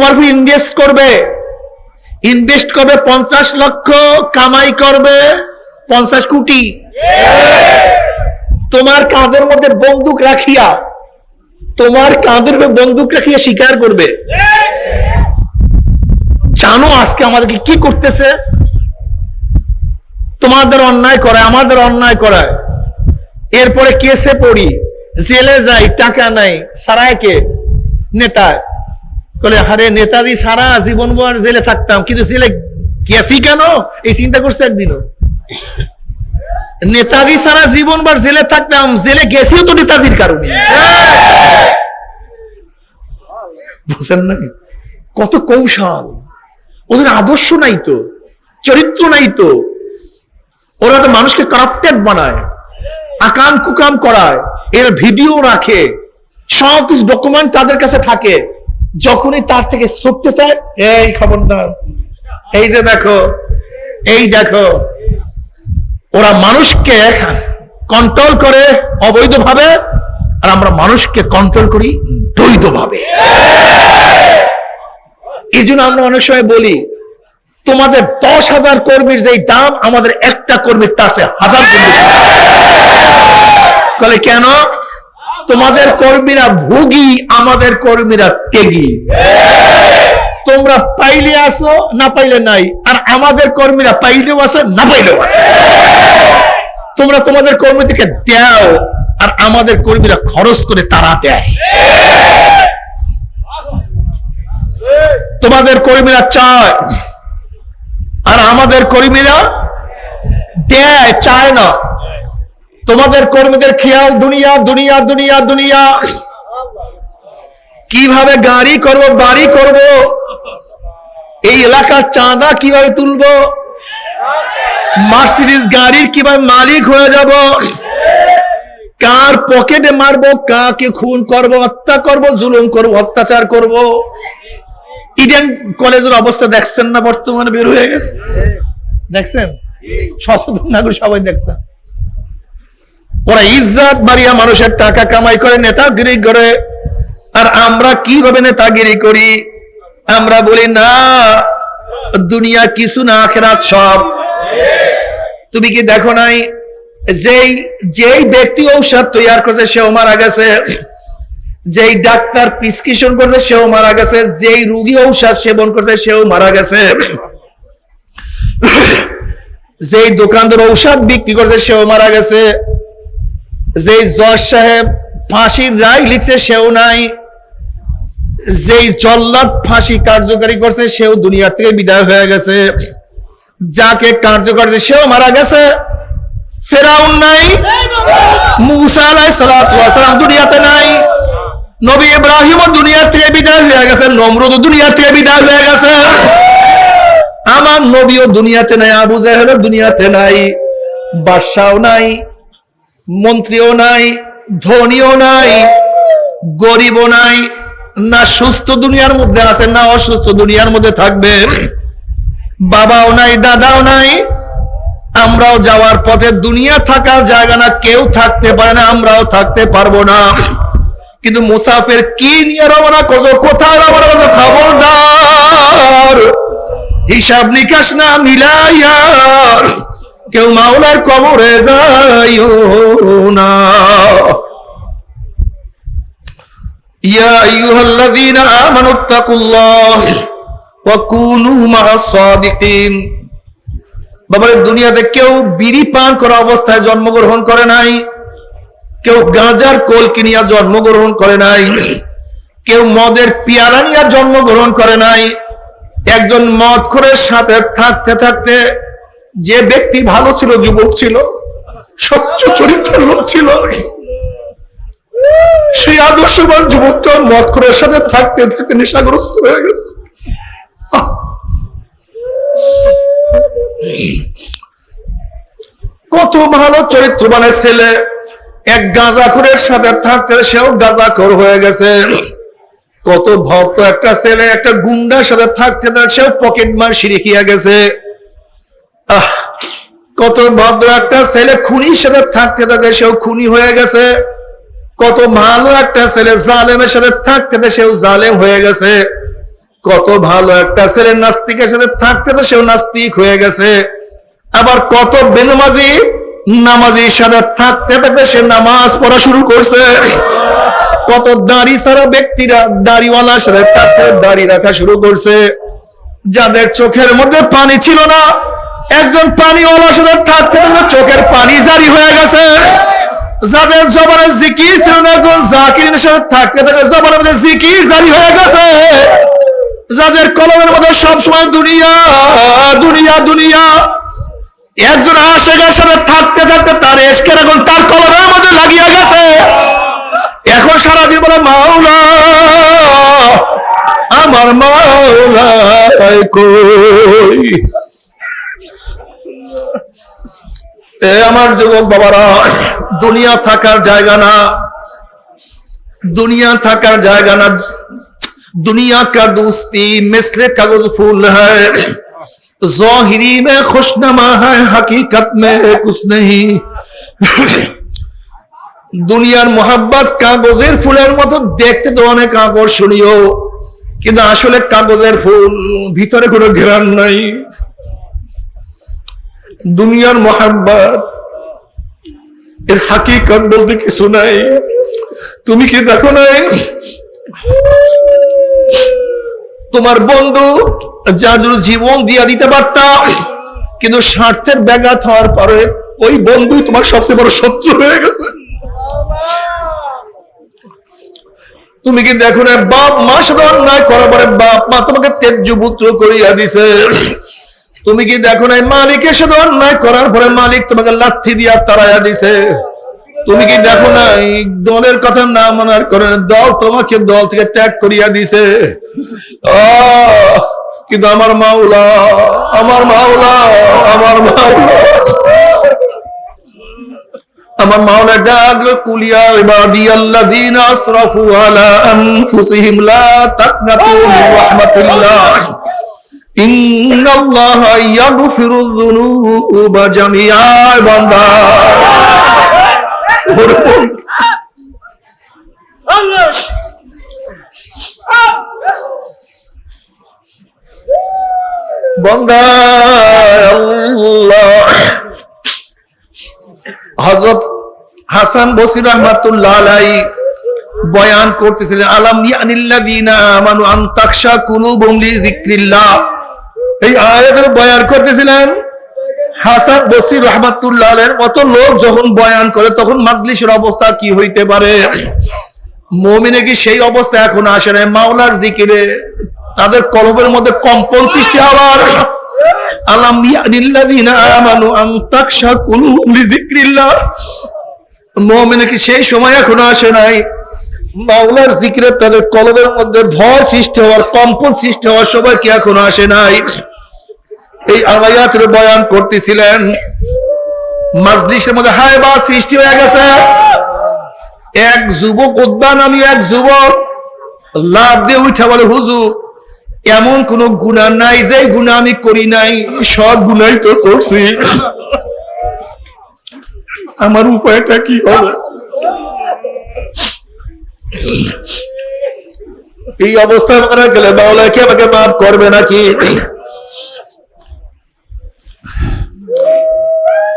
তোমার ইনভেস্ট করবে। ইনভেস্ট করবে পঞ্চাশ লক্ষ, কামাই করবে পঞ্চাশ কোটি। তোমার কাঁধের মধ্যে বন্দুক রাখিয়া, তোমার কাঁধের বন্দুক রাখিয়া স্বীকার করবে। জানো আজকে আমাদেরকে কি করতেছে? তোমাদের অন্যায় করায়, আমাদের অন্যায় করায়। এরপরে কেসে পড়ি, জেলে যাই, টাকা নাই, সারাইকে নেতা বলে আরে নেতাজি সারা জীবন জেলে থাকতাম, কিন্তু জেলে গেছি কেন? এই চিন্তা করছে একদিনও। নেতাজি সারা জীবন জেলে থাকতাম, জেলে গেছিও তো নেতাজির কারণে। বুঝেন না কত কৌশল। ওদের আদর্শ নাই তো, চরিত্র নাই তো। ওরা তো মানুষকে কারাপ্টেড বানায় আকাম কুকাম করায়, এর ভিডিও রাখে সব কিছু ডকুমেন্ট তাদের কাছে থাকে। যখনই তার থেকে সরতে চায়, এই খবরদার। এই যে দেখো, এই দেখো, ওরা মানুষকে কন্ট্রোল করে অবৈধভাবে, আর আমরা মানুষকে কন্ট্রোল করি বৈধভাবে। এই জন্য আমরা অনেক সময় বলি, তোমাদের দশ হাজার কর্মীর যে দাম, আমাদের একটা কর্মীর তার হাজার। বলে, কেন? তোমাদের কর্মীরা ভোগী, আমাদের কর্মীরা ত্যাগী। তোমরা পাইলে আসো, না পাইলে নাই। আর আমাদের কর্মীরা পাইলেও আছে না পাইলেও আছে তোমরা তোমাদের কর্মী থেকে দাও, আর আমাদের কর্মীরা খরচ করে তারা দেয়। তোমাদের কর্মীরা চায়, আর আমাদের কর্মীরা দেয়, চায় না। তোমাদের কর্মীদের খেয়াল, দুনিয়া দুনিয়া দুনিয়া দুনিয়া। কীভাবে গাড়ি করব, বাড়ি করব? এই এলাকার চাঁদা কীভাবে তুলবো? মার্সিডিজ গাড়ির কীভাবে মালিক হয়ে যাব? কার পকেটে মারবো, কাকে খুন করব, হত্যা করব, জুলুম করব, অত্যাচার করব? ইডেন কলেজের অবস্থা দেখছেন না বর্তমানে বের হয়ে গেছে? দেখছেন? সচেতন নাগরিক সবাই দেখছেন। ওরা ইজ্জাত বাড়িয়া মানুষের টাকা কামাই করে, নেতাগিরি করে। আর আমরা কীভাবে নেতাগিরি করি? আমরা বলি, না, দুনিয়া কিছু না, আখেরাত সব। তুমি কি দেখো নাই? যেই যেই ব্যক্তি ঔষধ তৈরি করেছে, সেও মারা গেছে। যেই ডাক্তার প্রিসক্রিপশন করছে, সেও মারা গেছে। যেই রুগী ঔষধ সেবন করছে, সেও মারা গেছে। যেই দোকানদার ঔষধ বিক্রি করছে, সেও মারা গেছে। যেই জজ সাহেব ফাঁসির রায় লিখছে, সেও নাই। যেই জল্লাদ ফাঁসি কার্যকারী করছে, সেও দুনিয়া থেকে বিদায় হয়ে গেছে। যাকে কার্যকর সেও মারা গেছে। ফেরাউন নাই, মুসা আলাই সালাম দুনিয়াতে নাই। নবী ইব্রাহিমও দুনিয়া থেকে বিদায় হয়ে গেছে নমরুদ দুনিয়া থেকে বিদায় হয়ে গেছে। আমার নবীও দুনিয়াতে নাই, আবু জাহেলও দুনিয়াতে নাই বাদশাও নাই। মন্ত্রীও নাই, ধনীও নাই, গরিবও নাই, না সুস্থ দুনিয়ার মধ্যে আছে, না অসুস্থ দুনিয়ার মধ্যে থাকবে। বাবাও নাই, দাদাও নাই, আমরাও যাওয়ার পথে দুনিয়া থাকার জায়গা না, কেউ থাকতে পারে না, আমরাও থাকতে পারব না। কিন্তু মুসাফের কি নিয়ে রওনা করছ, কোথায় রওনা করছ, খবরদার? হিসাব নিকাশ না মিলাইয়া কেউ মাওলার কবরে যাইও না। ইয়া আইয়ুহাল্লাযীনা আমানুত্তাকুল্লাহ ওয়া কুনু মা'আস বাবার, দুনিয়াতে কেউ বিড়ি পান করা অবস্থায় জন্মগ্রহণ করে নাই। কেউ গাঁজার কোল কিনিয়া জন্মগ্রহণ করে নাই। কেউ মদের পিয়ালা নিয়ে জন্মগ্রহণ করে নাই। একজন মদ খোরের সাথে থাকতে থাকতে যে ব্যক্তি ভালো ছিল, যুবক ছিল, স্বচ্ছ চরিত্রের লোক ছিল, সেই আদর্শবান যুবকটা মদ খোরের সাথে থাকতে থাকতে নেশাগ্রস্ত হয়ে গেছে। কত ভালো চরিত্রবানের ছেলে। এক গাঁজাখোরের সাথে থাকতে সেও গাঁজাখোর হয়ে গেছে। কত ভক্ত একটা ছেলে, একটা গুন্ডার সাথে থাকতে সেও পকেট মার শিরিকিয়া গেছে। কত ভদ্র একটা ছেলে খুনির সাথে থাকতে থাকে, সেও খুনি হয়ে গেছে। কত ভালো একটা ছেলে, জালেমের সাথে থাকতে থাকে, সেও জালেম হয়ে গেছে। কত ভালো একটা ছেলে, নাস্তিকের সাথে থাকতে তো সেও নাস্তিক হয়ে গেছে। আবার কত বেনমাজি, নামাজির সাথে থাকতে থাকতে সে নামাজ পড়া শুরু করছে। কত দাড়ি ছাড়া ব্যক্তিরা, দাড়িওয়ালার সাথে থাকতে, দাড়ি রাখা শুরু করছে। যাদের চোখের মধ্যে পানি ছিল না একজন পানিওয়ালার সাথে থাকতে থাকতে চোখের পানি জারি হয়ে গেছে। যাদের জবানে জিকির ছিল না, একজন জাকিরের সাথে থাকতে থাকতে জবানের মধ্যে জিকির জারি হয়ে গেছে। যাদের কলমের মধ্যে সবসময় দুনিয়া দুনিয়া দুনিয়া, একজন আশেকের সাথে থাকতে থাকতে তার এসকের এখন তার কলমের মধ্যে লাগিয়ে গেছে। এখন সারাদিন বলে, মাওলা, আমার মাওলা কই? এ আমার যুবক বাবারা দুনিয়া থাকার জায়গা না দুনিয়া থাকার জায়গা না दुनिया का दोस्ती मिसले कागज फूल है जोहिरी में खुशनमा है हकीकत में कुछ नहीं দুনিয়ার মোহাব্বত কাগজের ফুলের মতো দেখতে তো অনেক আকর্ষণীয় কিন্তু আসলে কাগজের ফুল ভিতরে কোনো ঘেরান নাই দুনিয়ার মোহাব্বত। এর হাকিকত বলতে কিছু নাই। তুমি কি দেখো নাই? তোমার বন্ধু যার জন্য জীবন দিয়ে দিতে পারতাম, কিন্তু স্বার্থের ব্যাঘাত হওয়ার পরে ওই বন্ধু তোমার সবচেয়ে বড় শত্রু হয়ে গেছে। তুমি কি দেখো না বাপ মা সাথে অন্যায় করার পরে বাপ মা তোমাকে তেজ্য পুত্র করিয়া দিছে। তুমি কি দেখো না মালিকের সাথে অন্যায় করার পরে মালিক তোমাকে লাথি দিয়া তাড়াইয়া দিছে। তুমি কি দেখো না দলের কথা না মানার কারণে দল তোমাকে দল থেকে ত্যাগ করিয়া দিছে। কিন্তু আমার মাওলা আমার মাওলা আমার মাওলা। আমার মাওলা ডাকলো কুলিয়া ইবাদি আল্লাযীনা আসরাফু আলা আনফুসিহিম, লা তাকনাতু মিন রাহমাতিল্লাহ। আল্লাহ। হাসান বসির রহমাতুল্লাহ বয়ান করতেছিলেন আলাম ইয়ানিল্লাযীনা আমানু আন তাখশা কুলুবুহুম লিযিকরিল্লাহ এই আয়াতের বয়ান করতেছিলেন হাসান বসির রহমাতুল্লাহ মতো লোক যখন বয়ান করে, তখন মাজলিসের অবস্থা কি হইতে পারে? মুমিনের কি সেই অবস্থা এখন আসে না মাওলার জিকিরে তাদের কলবের মধ্যে কম্পন সৃষ্টি হওয়ার। আলাম ইয়ানিল্লাযীনা আমানু আন তাখশা কুলুবুহুম লিযিকরিল্লাহ। মুমিনের কি সেই সময় এখনও আসে নাই? মাওলার জিকিরে তাদের কলবের মধ্যে ভয় সৃষ্টি হওয়ার, কম্পন সৃষ্টি হওয়ার সময় কি এখনও আসে নাই? এই আয়াতের বয়ান করতেছিলেন। মাজলিসের মধ্যে হায়বা সৃষ্টি হয়ে গেছে। এক যুবক উদ্যান আমি এক যুবক লাভ দিয়ে উঠা বলে, হুজুর, এমন কোন গুণা নাই যে গুণা আমি করি নাই, সব গুণাই তো করছি। আমার উপায়টা কি হবে? এই অবস্থায় মারা গেলে বাউলা কি আমাকে মাফ করবে নাকি?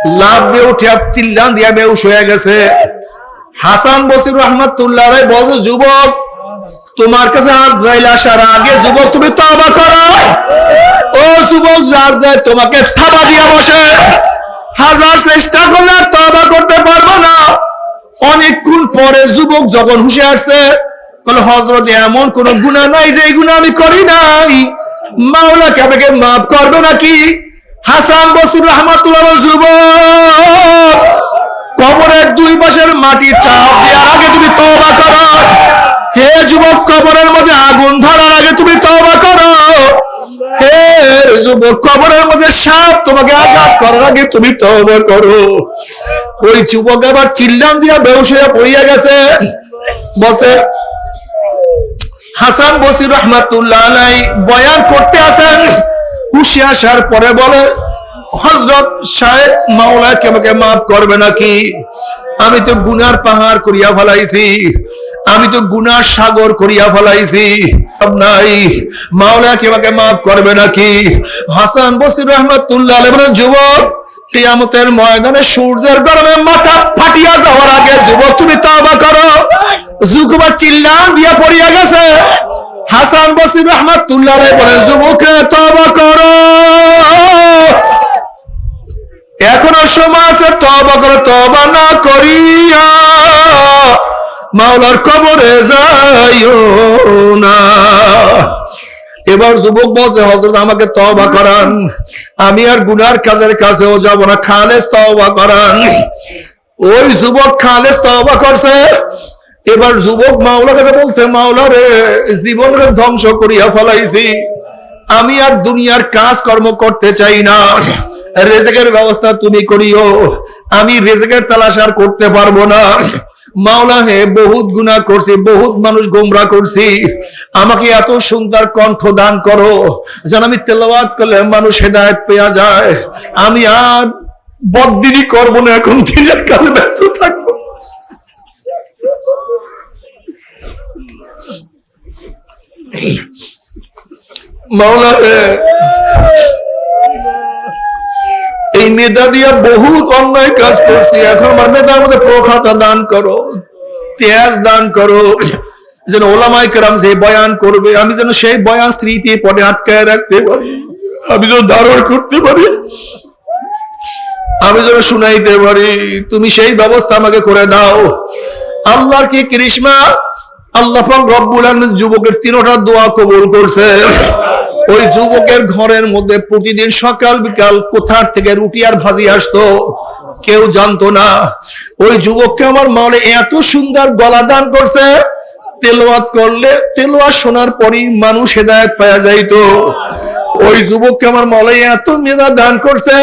লাভ দিয়ে উঠে চিল্লান দিয়া বেউস হয়ে গেছে। হাসান বসির রহমতুল্লাহ বলছে, যুবক, তোমার কাছে আজরাইল আসার আগে যুবক, তুমি তবা করো। ও যুবক রাজদায় তোমাকে থাবা দিয়ে বসে। হাজার চেষ্টা করলে তবা করতে পারব না। অনেকক্ষণ পরে যুবক যখন হুশে আসছে, বলে হজরত এমন কোন গুণা নাই যে এই গুণা আমি করি নাই। মাওলাকে আপনাকে মাফ করবে নাকি? হাসান বসির রহমাতুল্লাহ যুবক কবরের দুই পাশের মাটির চাপ দেওয়ার আগে তুমি তওবা করো। হে যুবক, কবরের মধ্যে আগুন ধরার আগে তুমি তওবা করো। হে যুবক, কবরের মধ্যে সাপ তোমাকে আঘাত করার আগে তুমি তওবা করো। ওই যুবক আবার চিল্লান দিয়া হয়ে পড়িয়া গেছে। বলছে, হাসান বসির রহমাতুল্লাহ আলাই বয়ান হুশে আসার পরে বলে হজরত সাহেব মাওলা কে আমাকে মাফ করবে নাকি? আমি তো গুনার পাহাড় করিয়া ফেলাইছি, আমি তো গুনার সাগর করিয়া ফেলাইছি মাওলা কি আমাকে মাফ করবে নাকি? হাসান বসির রহমতুল্লাহ যুবক, কিয়ামতের ময়দানে সূর্যের গরমে মাথা ফাটিয়া যাওয়ার আগে যুবক, তুমি তওবা করো। জুকবা চিল্লা দিয়া পড়িয়া গেছে। হাসান বসির রহমতুল্লাহ বলেন, যুবকে তওবা করো। এখনও সময় আছে তবা করে তবা না করিয়া মাওলার কবরে যাইও না। এবার যুবক বলছে হজরত আমাকে তবা করান। আমি আর গুনার কাজের কাছেও যাব না, খালেস তবা করান। ওই যুবক খালেস তবা করছে। এবার যুবক মাওলার কাছে বলছে, মাওলা রে ধ্বংস করিয়া ফেলাইছি। আমি আর দুনিয়ার কাজ কর্ম করতে চাই না। রেজেকের ব্যবস্থা তুমি করিও। আমি রেজেকের তালাশ আর করতে পারব না। মাওলা হে, বহুত গুনাহ করছি, বহুত মানুষ গোমরা করছি। আমাকে এত সুন্দর কণ্ঠ দান করো। যেন আমি তেলাওয়াত করলে মানুষ হেদায়েত পেয়া যায়। আমি আর বদিনই করব না এখন, দিনের কাজে ব্যস্ত থাকব। এই মেধা দিয়া বহুত অন্যায় কাজ করছি। এখন আমার মেধার মধ্যে প্রখাতা দান করো তেজ দান করো। যেন ওলামাই কেরাম যে বয়ান করবে, আমি যেন সেই বয়ান স্মৃতি পরে আটকায় রাখতে পারি। আমি যেন ধারণ করতে পারি। আমি যেন শুনাইতে পারি। তুমি সেই ব্যবস্থা আমাকে করে দাও। আল্লাহর কি কৃষ্ণা? আল্লাহ রব্বুল যুবকের তিনটা দোয়া কবুল করছে। ওই যুবকের ঘরের মধ্যে প্রতিদিন সকাল বিকাল কোথার থেকে রুটি আর ভাজি আসতো কেউ জানতো না। ওই যুবককে আমার মনে এত সুন্দর গলা দান করছে তেলোয়াত করলে তেলোয়াত শোনার পরই মানুষ হেদায়ত পাওয়া যাইতো। ওই যুবককে আমার মলে এত মেধা দান করছে,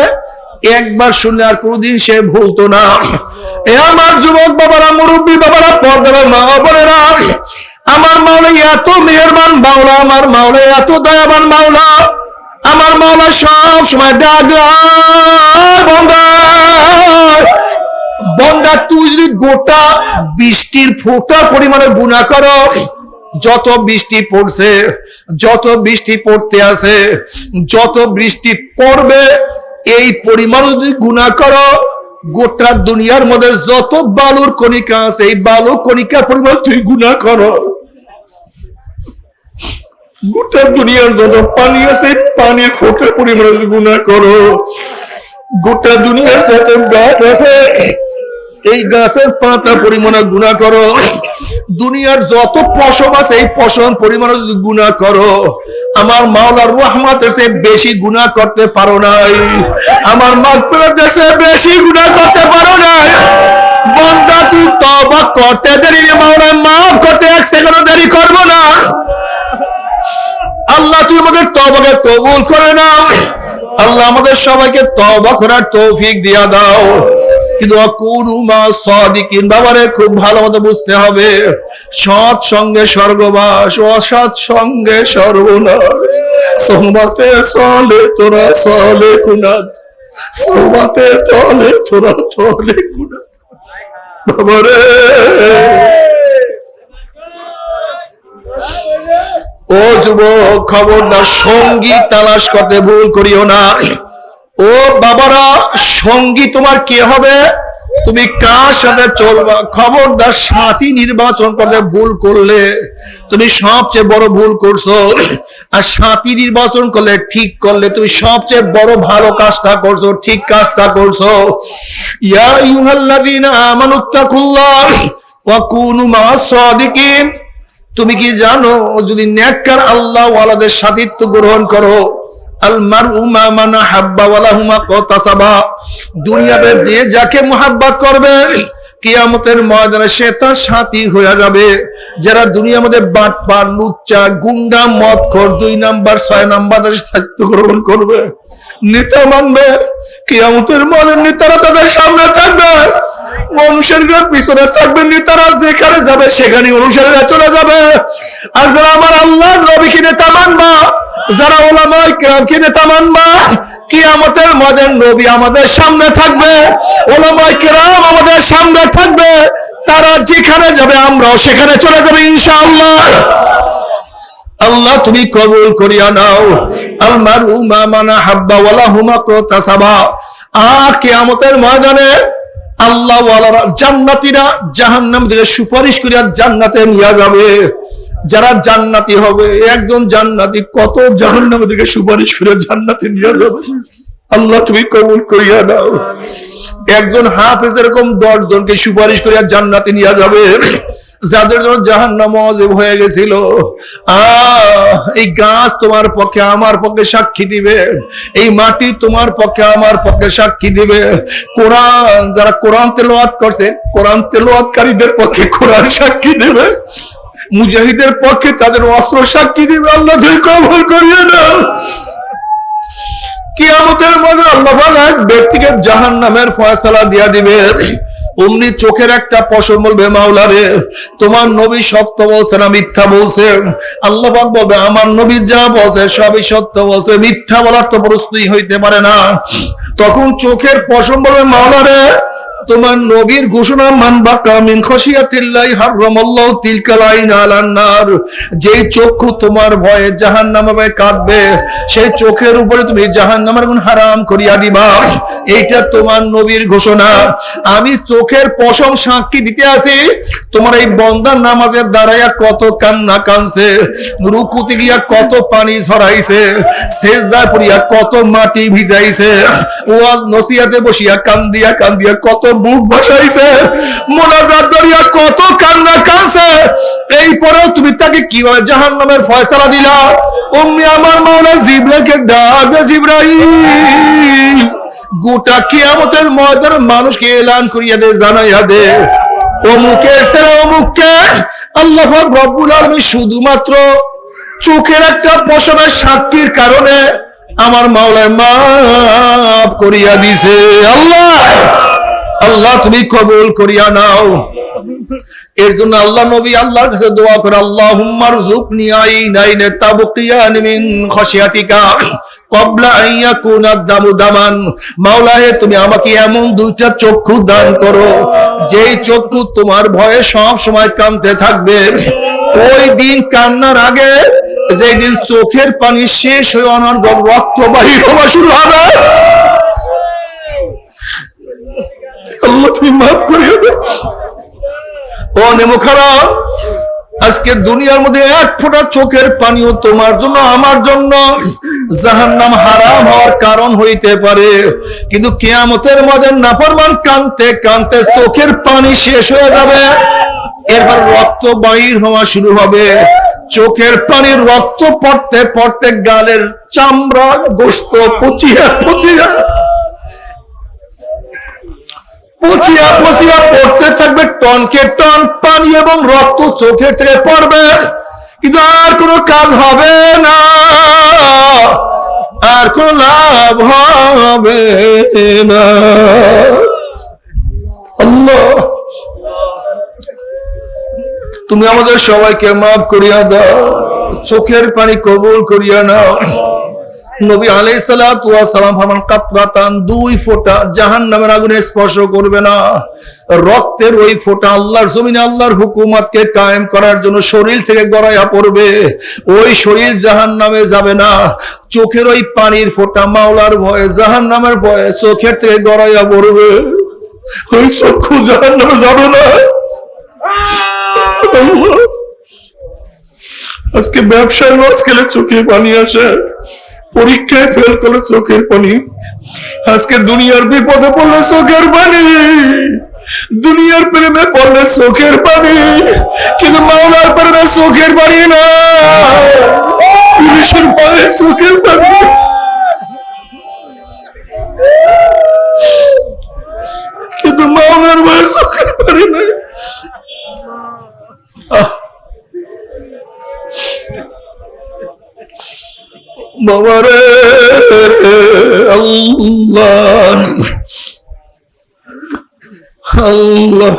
একবার শুনলে আর কোনদিন সে ভুলতো না। এ আমার যুবক বাবারা, মুরব্বী বাবারা পর্দারা মা বোনেরা, আমার মাওলা এত মেহেরবান মাওলা, আমার মাওলা এত দয়াবান মাওলা, আমার মাওলা সব সময় বন্দা বন্দা তুই যদি গোটা বৃষ্টির ফোটা পরিমাণে গুণা করো, যত বৃষ্টি পড়ছে, যত বৃষ্টি পড়তে আছে, যত বৃষ্টি পড়বে, এই পরিমাণ যদি গুণা করো গোটা দুনিয়ার মধ্যে যত বালুর কণিকা আছে, এই বালুর কণিকার পরিমাণ তুই গুণা কর। গোটা দুনিয়ার যত পানি আছে পানির ফোটার পরিমাণ গুণা করো। গোটা দুনিয়ার যত গাছ আছে এই গাছের পাতা পরিমাণে গুণা করো। দুনিয়ার যত পশম আছে, এই পশম পরিমাণে যদি গুণা করো, আমার মাওলার রহমাতের সে বেশি গুণা করতে পারো নাই। আমার মাগফিরাত দেশে বেশি গুণা করতে পারো নাই। বন্দা, তুই তবা করতে দেরি রে মাওলা, মাফ করতে এক সেকেন্ড দেরি করব না। আল্লাহ তুমি আমাদের তবাকে কবুল করে নাও। আল্লাহ আমাদের সবাইকে তবা করার তৌফিক দিয়া দাও। কিন্তু অকুনু মা সাদিকিন, বাবারে খুব ভালো মতো বুঝতে হবে। সৎ সঙ্গে স্বর্গবাস, অসৎ সঙ্গে সর্বনাশ। চলে তোরা, চলে চলে তোরা কুনাদ বাবারে। ও যুবক, খবরদার, সঙ্গী তালাশ করতে ভুল করিও না। ও বাবারা সঙ্গী তোমার কে হবে? তুমি কার সাথে চলবা? খবরদার সাথী নির্বাচন করতে ভুল করলে তুমি সবচেয়ে বড় ভুল করছ। আর সাথী নির্বাচন করলে ঠিক করলে তুমি সবচেয়ে বড় ভালো কাজটা করছ, ঠিক কাজটা করছ। ইয়া ইউহাল্লাযীনা আমানুত্তাকুল্লাহ ওয়া কুনু মা'আস সাদিকিন। তুমি কি জানো, যদি নেককার আল্লাহ ওয়ালাদের সাথিত্ব গ্রহণ করো দুনিয়াতে যে যাকে মোহাব্বত করবে, কিয়ামতের ময়দানে সে তার সাথী হয়ে যাবে। যারা মধ্যে গুন্ডা, মদখোর, দুই নাম্বার, ছয় নাম্বার সাথিত্ব গ্রহণ করবে। নেতা মানবে, কিয়ামতের ময়দানে নেতারা তাদের সামনে থাকবে। অনুসারীরা পিছনে থাকবে নেতারা, যেখানে যাবে সেখানে অনুসারীরা চলে যাবে। আর যারা আমার আল্লাহ নবীকে নেতা মানবা যারা ওলামাই কেরামকে নেতা মানবা কিয়ামতের মদের নবী আমাদের সামনে থাকবে। ওলামাই কেরাম আমাদের সামনে থাকবে। তারা যেখানে যাবে, আমরাও সেখানে চলে যাবে ইনশাআল্লাহ। আল্লাহ তুমি কবুল করিয়া নাও। আলমার উমা মানা হাব্বা ওয়ালা হুমা তাসাবা আর কিয়ামতের ময়দানে আল্লাহ জান্নাতীরা জাহান্নাম থেকে সুপারিশ করিয়া জান্নাতে নিয়ে যাবে। যারা জান্নাতি হবে একজন জান্নাতি কত জাহান্নাম থেকে সুপারিশ করে জান্নাতে নিয়ে যাবে? আল্লাহ তুমি কবুল করিয়া নাও। একজন হাফেজ এরকম দশ জনকে সুপারিশ করিয়া জান্নাতে নিয়ে যাবে যাদের জন্য জাহান নামাজেব হয়ে গেছিল। আহ এই গাছ তোমার পক্ষে আমার পক্ষে সাক্ষী দিবে। এই মাটি তোমার পক্ষে আমার পক্ষে সাক্ষী দিবে। কোরআন যারা কোরআন তেলোয়াত করছে কোরআন তেলোয়াতকারীদের পক্ষে কোরআন সাক্ষী দেবে। মুজাহিদের পক্ষে তাদের অস্ত্র সাক্ষী দিবে, আল্লাহ তুই কবল করিয়ে নাও কিয়ামতের মধ্যে আল্লাহ এক ব্যক্তিকে জাহান নামের ফয়সালা দিয়া দিবে। অমনি চোখের একটা পশম বলবে, মাওলারে, তোমার নবী সত্য বলছে না মিথ্যা বলছে? আল্লাহ বলবে, আমার নবী যা বলছে সবই সত্য বলছে, মিথ্যা বলার তো প্রস্তুতি হইতে পারে না। তখন চোখের পশম বলবে, মাওলারে তোমার নবীর ঘোষণা মানবা কামিন খসিয়াতিল্লাহি হারামাল্লাহু তিলকাল আইন আলান নার চক্ষু তোমার ভয়ে জাহান্নামে কাঁদবে। সেই চোখের উপরে তুমি জাহান্নামের গুণ হারাম করিয়া দিবা। এইটা তোমার নবীর ঘোষণা। আমি চোখের পশম সাক্ষী দিতে আছি তোমার এই বন্দার নামাজের দাঁড়াইয়া কত কান্না কানছে রুকুতে গিয়া কত পানি ঝরাইছে সেজদা পড়িয়া কত মাটি ভিজাইছে, ওয়াজ নসিয়াতে বসিয়া কান্দিয়া কান্দিয়া কত বুক ভাসাইছে মোনাজাত দরিয়া কত কান্না কানছে এই পরেও তুমি তাকে কীভাবে জাহান নামের ফয়সালা দিলা? অমনি আমার মাওলা জিব্রাইলকে ডাক দে জিব্রাইল। গোটা কিয়ামতের ময়দান মানুষকে এলান করিয়া দে, জানাইয়া দে। অমুকের ছেলে, অমুককে আল্লাহ রব্বুল আলামিন শুধুমাত্র চোখের একটা পশমের সাক্ষীর কারণে আমার মাওলায় মাফ করিয়া দিছে। আল্লাহ! আল্লাহ তুমি কবুল করিয়া নাও। এর জন্য আল্লাহ নবী আল্লাহর কাছে দোয়া করে আল্লাহ হুম্মার জুকনি আইনাইনে তাবকিয়ান মিন খশিয়াতিকা কবলা আইয়া কুনাদ দামু দামান। তুমি আমাকে এমন দুইটা চক্ষু দান করো, যেই চক্ষু তোমার ভয়ে সব সময় থাকবে। ওই দিন কান্নার আগে যেই দিন চোখের পানি শেষ হয়ে অনর্গল রক্ত বাহির হওয়া শুরু হবে আল্লাহ, তুমি মাফ করিয়ে দাও ও নেমুখারা আজকে দুনিয়ার মধ্যে এক ফোঁটা চোখের পানিও তোমার জন্য, আমার জন্য। জাহান্নাম হারাম হওয়ার কারণ হইতে পারে, কিন্তু কেয়ামতের মধ্যে নাফরমান কানতে কানতে চোখের পানি শেষ হয়ে যাবে। এরপর রক্ত বাহির হওয়া শুরু হবে। চোখের পানি রক্ত পড়তে পড়তে গালের চামড়া, গোস্ত পচিয়া পচিয়া। পচিয়া পচিয়া পড়তে থাকবে, টনকে টন পানি এবং রক্ত চোখের থেকে পড়বে। কিন্তু আর কোনো কাজ হবে না, আর কোন লাভ হবে না। তুমি আমাদের সবাইকে মাফ করিয়া দাও, চোখের পানি কবুল করিয়া নাও। নবী আলাইহিস সালাতু ওয়াস সালাম ফরমান, কাতরাতান, দুই ফোঁটা জাহান্নামের আগুনে স্পর্শ করবে না। রক্তের ওই ফোঁটা আল্লাহর জমিনে আল্লাহর হুকুমতকে কায়েম করার জন্য শরীর থেকে গড়াইয়া পড়বে। ওই শরীর জাহান্নামে যাবে না। চোখের ওই পানির ফোঁটা মাওলার ভয়ে, জাহান্নামের ভয়ে চোখের থেকে গড়াইয়া পড়বে। ওই চক্ষু জাহান্নামে যাবে না। আজকে ব্যবসায় লস খেলে চোখে পানি আসে। পরীক্ষায় ফেল করলে চোখের পানি। আজকে দুনিয়ার বিপদে পড়লে চোখের পানি। দুনিয়ার প্রেমে পড়লে চোখের পানি। কিন্তু মাওলার প্রেমে চোখের পানি না। চোখের পানি। কিন্তু মাওলার ভয়ে চোখের পানি না বাবারে, আল্লাহ। আল্লাহ।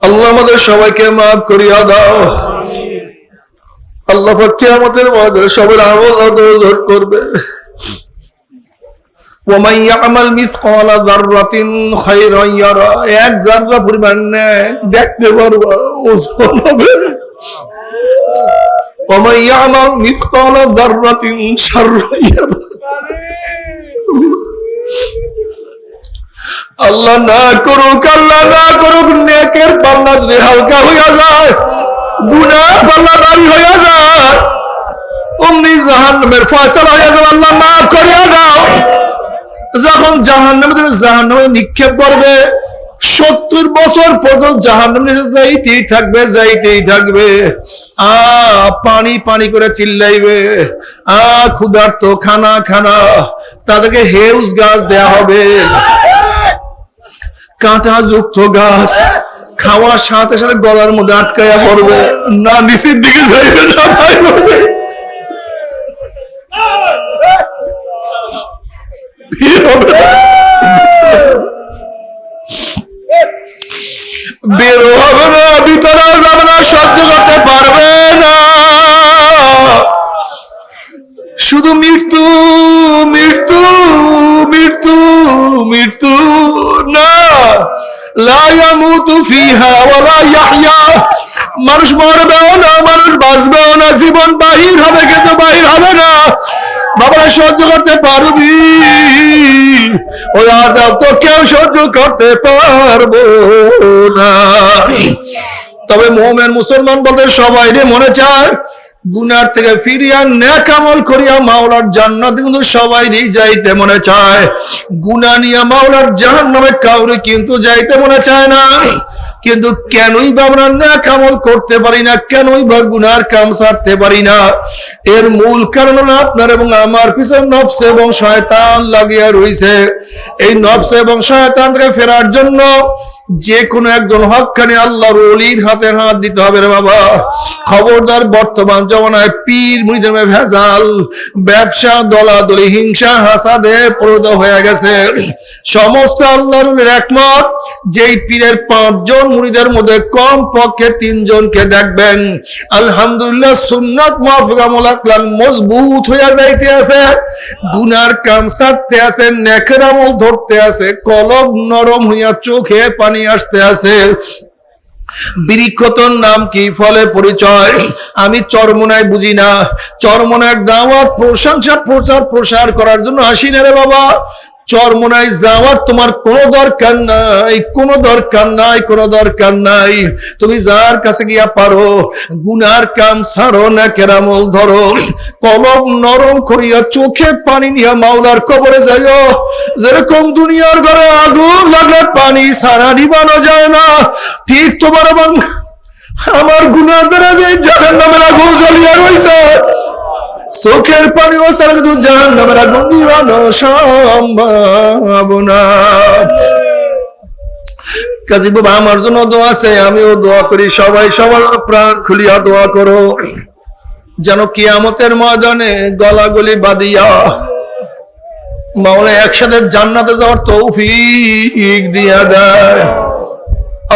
আল্লাহ আমাদের সবাইকে মাফ করিয়া দাও। আল্লাহ পাক আমাদের সবার আমল আদর করবে। ইয়ারা, এক দেখতে পারব, ওজন হবে। আল্লাহ না করুক, আল্লাহ না করুক, নেকের পাল্লা যদি হালকা হইয়া যায়, গুনার পাল্লা ভারী হইয়া যায়, অমনি জাহান্নামের ফয়সালা হইয়া যাবে, আল্লাহ মাফ করিয়া দাও। যখন জাহান্নামে জাহান্নামে নিক্ষেপ করবে সত্তর বছর পর্যন্ত নিচে যাইতেই থাকবে যাইতেই থাকবে। আ, পানি পানি করে চিল্লাইবে। আ, ক্ষুধার্ত খানা খানা, তাদেরকে হেউস গাছ দেয়া হবে। কাঁটা যুক্ত গাছ, খাওয়ার সাথে সাথে গলার মধ্যে আটকাইয়া পড়বে। না, নিচের দিকে যাইবে না, ভাই বলবে বের হবে না। শুধু মৃত্যু মৃত্যু মৃত্যু মৃত্যু না। মানুষ মরবেও না মানুষ বাঁচবেও না জীবন বাহির হবে কিন্তু বাহির হবে না। বাবা সহ্য করতে পারবি? ওই আজাব তো কেউ সহ্য করতে পারব না। তবে মোমেন মুসলমান বলতে সবাই মনে চায় গুনার থেকে ফিরিয়া ন্যাক আমল করিয়া মাওলার জান্নাত কিন্তু সবাই যাইতে মনে চায়। গুনা নিয়ে মাওলার জাহান্নামে কাউরে কিন্তু যাইতে মনে চায় না। কিন্তু কেনই বা আমরা ন্যাক আমল করতে পারি না, কেনই বা গুনার কাম সারতে পারি না। এর মূল কারণ হলো আপনার এবং আমার পিছনে নফস এবং শয়তান লাগিয়া রয়েছে এই নফস এবং শয়তান থেকে ফেরার জন্য যে কোনো একজন হকখানে আল্লাহর অলির হাতে হাত দিতে হবে রে বাবা। খবরদার বর্তমান জমানায় পীর মুড়িদের ভেজাল, ব্যবসা, দলাদলি, হিংসা, হাসাদে প্রদ হয়ে গেছে। সমস্ত আল্লাহর অলির একমত, যেই পীরের পাঁচজন মুড়িদের মধ্যে কম পক্ষে তিনজনকে দেখবেন। আলহামদুলিল্লাহ সুন্নাত মাহফিকামুল আকলাম মজবুত হইয়া যাইতে আছে। গুনার কাম সারতে আছে, নেকের আমল ধরতে আছে কলব নরম হইয়া চোখে পানি আসতে আছে। বৃক্ষতর নাম কি? ফলে পরিচয়। আমি চরমনায় বুঝি না। চরমনার দাওয়াত প্রশংসা প্রচার প্রসার করার জন্য আসি না রে বাবা। চরমনায় যাওয়ার তোমার কোনো দরকার নাই, কোনো দরকার নাই, কোনো দরকার নাই। তুমি যার কাছে গিয়া পারো, গুনার কাম ছাড়ো না, কেরামল ধরো। কলম নরম করিয়া চোখে পানি নিয়া মাওলার কবরে যাইও। যেরকম দুনিয়ার ঘরে আগুন লাগলে পানি সারা নিবানো যায় না। ঠিক তোমার এবং আমার গুনার দ্বারা যে জাহান নামের আগুন জ্বলিয়া রয়েছে চোখের পানি ও সারা কিন্তু জাহান নামের আগুন সম্ভব না কাজী বাবা, আমার জন্য দোয়া আছে, আমিও দোয়া করি। সবাই সবার প্রাণ খুলিয়া দোয়া করো। যেন কিয়ামতের ময়দানে গলাগলি বাদিয়া মাওলা একসাথে জান্নাতে যাওয়ার তৌফিক দিয়া দেয়।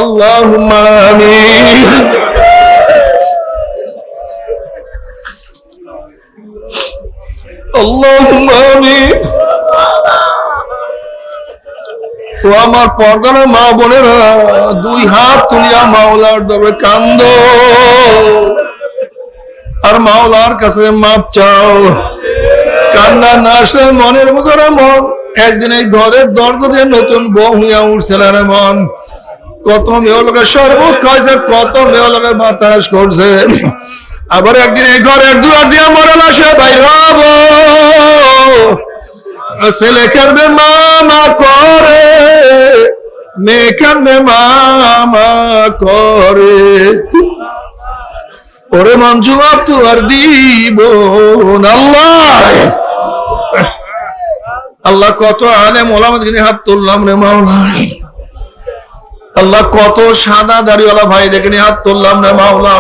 আল্লাহুম্মা আমিন। ও আমার পর্দানা মা বোনেরা, দুই হাত তুলিয়া মাওলার দরবারে কান্দ। আর মাওলার কাছে মাপ চাও। কান্না না আসলে মনের মজরা মন। একদিন এই ঘরের দরজা দিয়ে নতুন বউ হইয়া উঠছিল রে মন। কত মেয়ে লোকে শরবত খাইছে, কত মেয়ে লোকে বাতাস করছে। আবার একদিন এই ঘরের দুয়ার দিয়ে মরে লাসে বাইর হব ছেলে কানবে মামা করে, মেয়ে কানবে মামা করে। ওরে মন জবাব তো আর দিব আল্লাহ। আল্লাহ কত আলেম ওলামা দিনে হাত তুললাম রে মাওলা আল্লাহ কত সাদা দাড়িওয়ালা ভাই দেখে হাত তুললাম রে মাওলা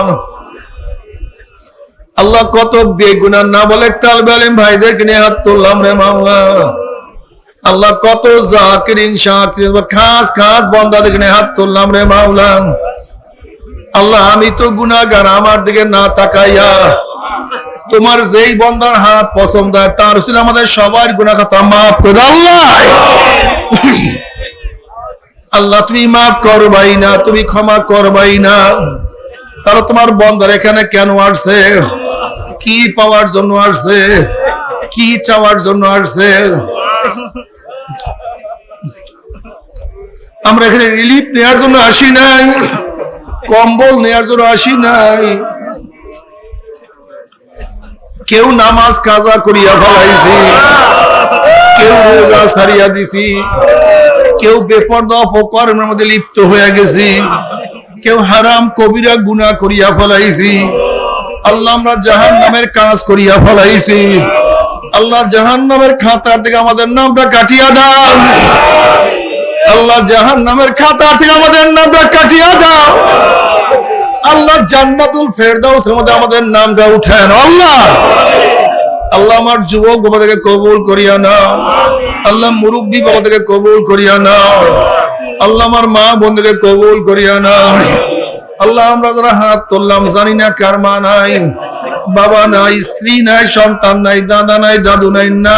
আল্লাহ কত বেগুনার না বলে তালবে আলিম ভাইদেরকে নিয়ে হাত তুললাম রে মাওলা। আল্লাহ কত জাকিরিন শাকিরিন খাস খাস বন্দা দেখে হাত তুললাম রে মাওলা। আল্লাহ, আমি তো গুনাহগার, আমার দিকে না তাকাইয়া তোমার যেই বন্দার হাত পছন্দ হয়, তার ছিল আমাদের সবার গুণা কথা মাফ করে আল্লাহ! আল্লাহ, তুমি মাফ করবাই না, তুমি ক্ষমা করবাই না। তাহলে তোমার বন্দর এখানে কেন আসছে? কি পাওয়ার জন্য আসছে? কি চাওয়ার জন্য আসছে? আমরা এখানে রিলিফ নেওয়ার জন্য আসি নাই, কম্বল নেওয়ার জন্য আসি নাই। কেউ নামাজ কাজা করিয়া ফেলাইছি, কেউ রোজা সারিয়া দিছি, কেউ বেপর্দা অপকর্মের মধ্যে লিপ্ত হয়ে গেছি, কেউ হারাম কবিরা গুনাহ করিয়া ফেলাইছি। আল্লাহ আমরা জাহান নামের কাজ করিয়া ফেলাইছি। আল্লাহ জাহান নামের খাতার থেকে আমাদের নামটা কাটিয়া দাও। আল্লাহ জাহান নামের খাতার থেকে আমাদের নামটা কাটিয়া দাও। আল্লাহ জান্নাতুল ফেরদাউসের মধ্যে আমাদের নামটা উঠেন আল্লাহ! আল্লাহ আমার যুবক বাবা থেকে কবুল করিয়া নাও। আল্লাহ মুরব্বী বাবা থেকে কবুল করিয়া নাও। আল্লাহ আমার মা বোনদেরকে কবুল করিয়া নাও। আল্লাহ, আমরা যারা হাত তুললাম, জানি না কার মা নাই, বাবা নাই, স্ত্রী নাই, সন্তান নাই, দাদা নাই, দাদু নাই না